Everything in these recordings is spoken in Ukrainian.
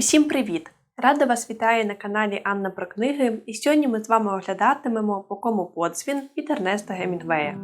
Усім привіт! Рада вас вітаю на каналі Анна про книги. І сьогодні ми з вами оглядатимемо по кому подзвін від Ернеста Гемінгвея.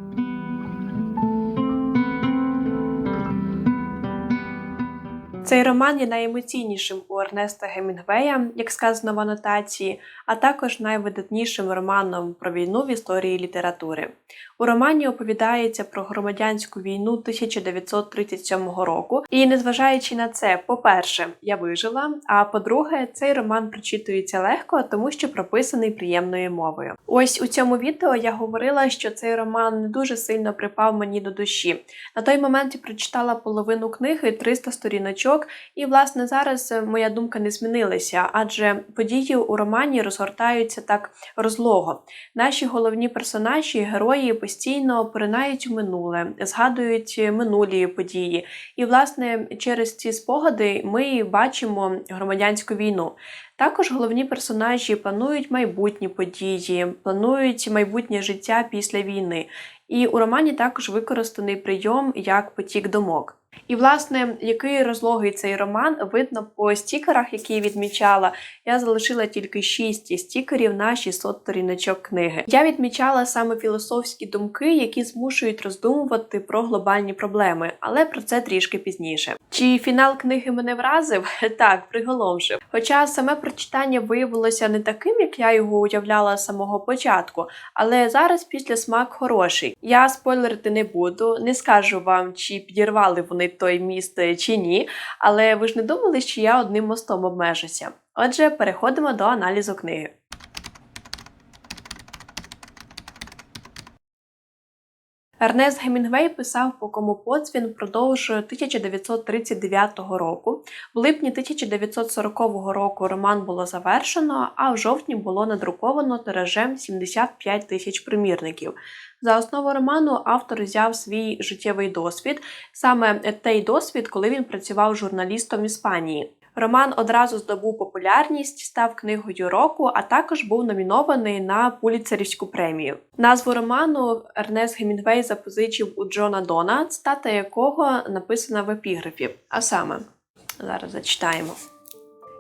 Цей роман є найемоційнішим у Ернеста Гемінгвея, як сказано в анотації, а також найвидатнішим романом про війну в історії літератури. У романі оповідається про громадянську війну 1937 року, і незважаючи на це, по-перше, я вижила. А по-друге, цей роман прочитується легко, тому що прописаний приємною мовою. Ось у цьому відео я говорила, що цей роман не дуже сильно припав мені до душі. На той момент я прочитала половину книги, 300 сторіночок. І, власне, зараз е, моя думка не змінилася, адже події у романі розгортаються так розлого. Наші головні персонажі, герої постійно поринають у минуле, згадують минулі події. І, власне, через ці спогади ми бачимо громадянську війну. Також головні персонажі планують майбутні події, планують майбутнє життя після війни. І у романі також використаний прийом як потік думок. І, власне, який розлогий цей роман, видно по стікерах, які я відмічала. Я залишила тільки 6 стікерів на 600 сторіночок книги. Я відмічала саме філософські думки, які змушують роздумувати про глобальні проблеми, але про це трішки пізніше. Чи фінал книги мене вразив? Так, приголомшив. Хоча саме прочитання виявилося не таким, як я його уявляла з самого початку, але зараз після смак хороший. Я спойлерити не буду, не скажу вам, чи підірвали вони той міст чи ні, але ви ж не думали, що я одним мостом обмежуся. Отже, переходимо до аналізу книги. Ернест Гемінгвей писав по кому подзвін впродовж 1939 року. В липні 1940 року роман було завершено, а в жовтні було надруковано тиражем 75 тисяч примірників. За основу роману автор взяв свій життєвий досвід, саме той досвід, коли він працював журналістом Іспанії. Роман одразу здобув популярність, став книгою року, а також був номінований на Пуліцерівську премію. Назву роману Ернест Гемінгвей запозичив у Джона Дона, цитата якого написана в епіграфі. А саме зараз зачитаємо: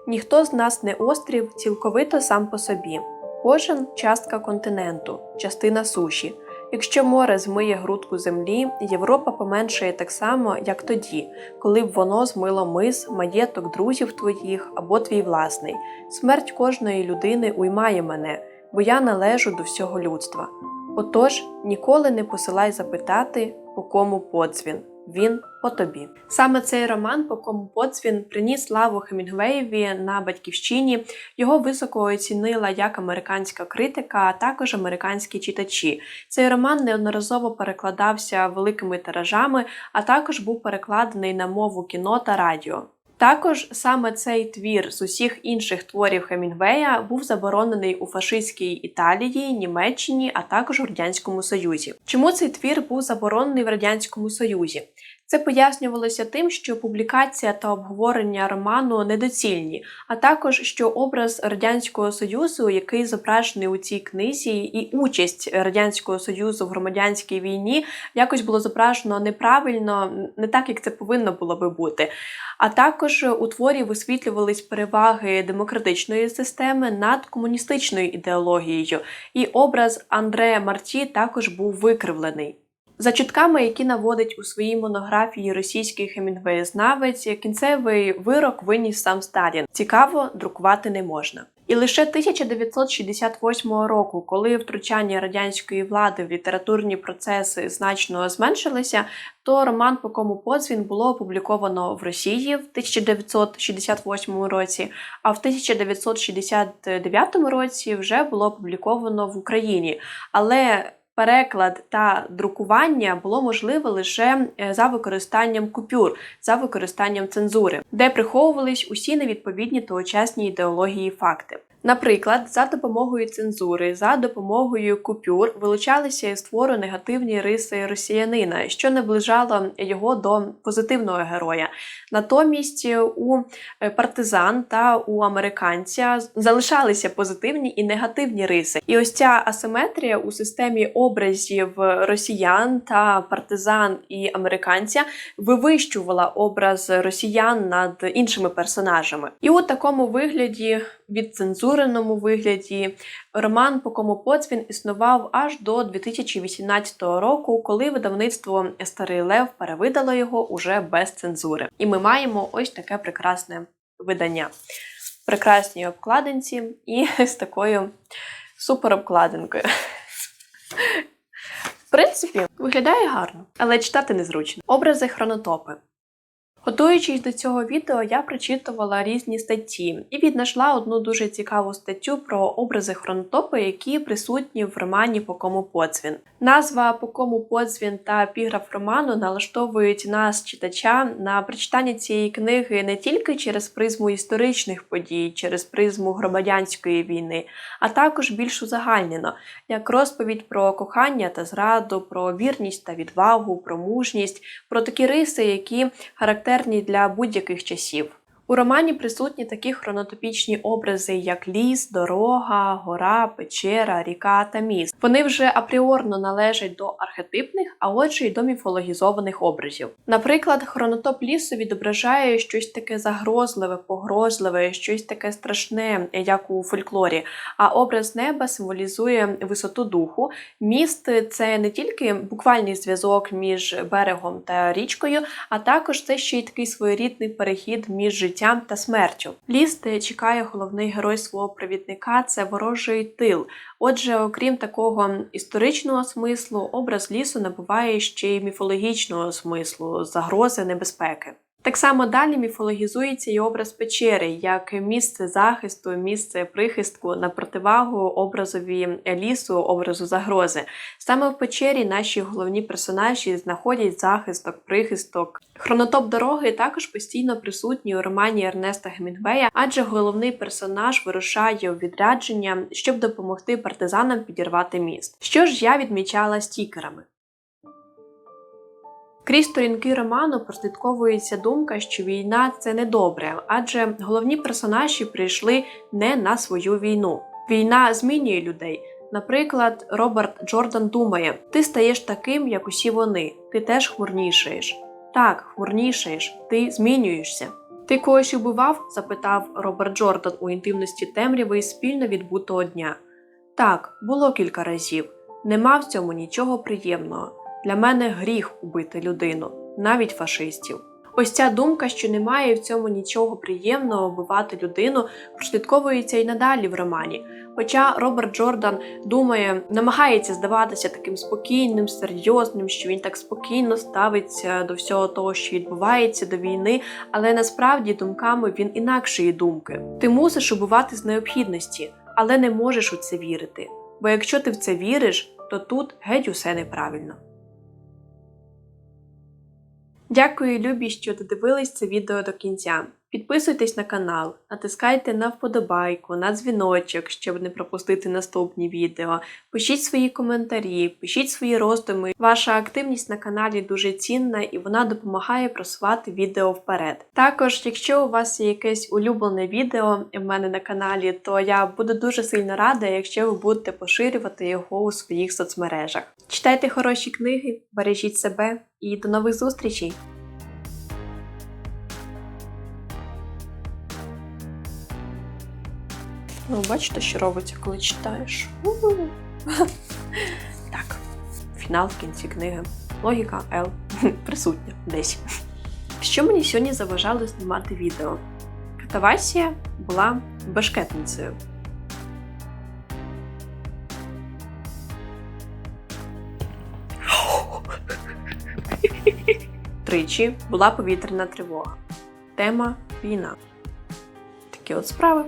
ніхто з нас не острів, цілковито сам по собі. Кожен частка континенту, частина суші. Якщо море змиє грудку землі, Європа поменшає так само, як тоді, коли б воно змило мис, маєток друзів твоїх або твій власний. Смерть кожної людини уймає мене, бо я належу до всього людства. Отож, ніколи не посилай запитати, по кому подзвін він по тобі. Саме цей роман, по кому Поцвін приніс славу Хемінгвеєві на батьківщині. Його високо оцінила як американська критика, а також американські читачі. Цей роман неодноразово перекладався великими тиражами, а також був перекладений на мову кіно та радіо. Також саме цей твір з усіх інших творів Хемінгвея був заборонений у фашистській Італії, Німеччині, а також у радянському Союзі. Чому цей твір був заборонений в радянському Союзі? Це пояснювалося тим, що публікація та обговорення роману недоцільні, а також що образ радянського союзу, який зображений у цій книзі, і участь радянського союзу в громадянській війні якось було зображено неправильно, не так як це повинно було би бути. А також у творі висвітлювались переваги демократичної системи над комуністичною ідеологією, і образ Андрея Марті також був викривлений. За чутками, які наводить у своїй монографії російський хемінгвеєзнавець, кінцевий вирок виніс сам Сталін. Цікаво, друкувати не можна. І лише 1968 року, коли втручання радянської влади в літературні процеси значно зменшилися, то роман по кому подзвін було опубліковано в Росії в 1968 році, а в 1969 році вже було опубліковано в Україні. Але переклад та друкування було можливе лише е, за використанням купюр, за використанням цензури, де приховувались усі невідповідні тогочасні ідеології факти. Наприклад, за допомогою цензури, за допомогою купюр вилучалися із твору негативні риси росіянина, що наближало його до позитивного героя. Натомість у партизан та у американця залишалися позитивні і негативні риси. І ось ця асиметрія у системі образів росіян та партизан і американця вивищувала образ росіян над іншими персонажами. І у такому вигляді, відцензуреному вигляді, роман по кому Поцвін існував аж до 2018 року, коли видавництво Старий Лев перевидало його уже без цензури. І ми маємо ось таке прекрасне видання. Прекрасній обкладинці і з такою суперобкладинкою. В принципі, виглядає гарно, але читати незручно. Образи хронотопи. Готуючись до цього відео, я прочитувала різні статті і віднайшла одну дуже цікаву статтю про образи хронотопи, які присутні в романі По кому Поцвін. Назва По кому Поцвін та епіграф роману налаштовують нас, читача, на прочитання цієї книги не тільки через призму історичних подій, через призму громадянської війни, а також більш узагальнено, як розповідь про кохання та зраду, про вірність та відвагу, про мужність, про такі риси, які характерні для будь-яких часів. У романі присутні такі хронотопічні образи, як ліс, дорога, гора, печера, ріка та міст. Вони вже апріорно належать до архетипних, а отже й до міфологізованих образів. Наприклад, хронотоп лісу відображає щось таке загрозливе, погрозливе, щось таке страшне, як у фольклорі. А образ неба символізує висоту духу. Міст це не тільки буквальний зв'язок між берегом та річкою, а також це ще й такий своєрідний перехід між життям життям та смертю. Ліс, де чекає головний герой свого провідника, це ворожий тил. Отже, окрім такого історичного смислу, образ лісу набуває ще й міфологічного смислу, загрози небезпеки. Так само далі міфологізується і образ печери як місце захисту, місце прихистку на противагу образові лісу, образу загрози. Саме в печері наші головні персонажі знаходять захисток, прихисток. Хронотоп дороги також постійно присутній у романі Ернеста Гемінгвея, адже головний персонаж вирушає у відрядження, щоб допомогти партизанам підірвати міст. Що ж я відмічала стікерами? Крізь сторінки роману прослідковується думка, що війна це не добре, адже головні персонажі прийшли не на свою війну. Війна змінює людей. Наприклад, Роберт Джордан думає: ти стаєш таким, як усі вони, ти теж хмурнішаєш. Так, хмурнішаєш, ти змінюєшся. Ти когось убивав? запитав Роберт Джордан у інтимності темряви спільно відбутого дня. Так, було кілька разів. Нема в цьому нічого приємного. Для мене гріх убити людину, навіть фашистів. Ось ця думка, що немає в цьому нічого приємного вбивати людину, прослідковується і надалі в романі. Хоча Роберт Джордан думає, намагається здаватися таким спокійним, серйозним, що він так спокійно ставиться до всього того, що відбувається до війни, але насправді думками він інакшої думки. Ти мусиш убивати з необхідності, але не можеш у це вірити. Бо якщо ти в це віриш, то тут геть усе неправильно. Дякую, любі, що додивились це відео до кінця. Підписуйтесь на канал, натискайте на вподобайку, на дзвіночок, щоб не пропустити наступні відео. Пишіть свої коментарі, пишіть свої роздуми. Ваша активність на каналі дуже цінна і вона допомагає просувати відео вперед. Також, якщо у вас є якесь улюблене відео в мене на каналі, то я буду дуже сильно рада, якщо ви будете поширювати його у своїх соцмережах. Читайте хороші книги, бережіть себе і до нових зустрічей! Ну, бачите, що робиться, коли читаєш. Так, фінал в кінці книги. Логіка Л присутня десь. Що мені сьогодні заважало знімати відео? Катавасія була бешкетницею. Тричі була повітряна тривога. Тема війна. Такі от справи.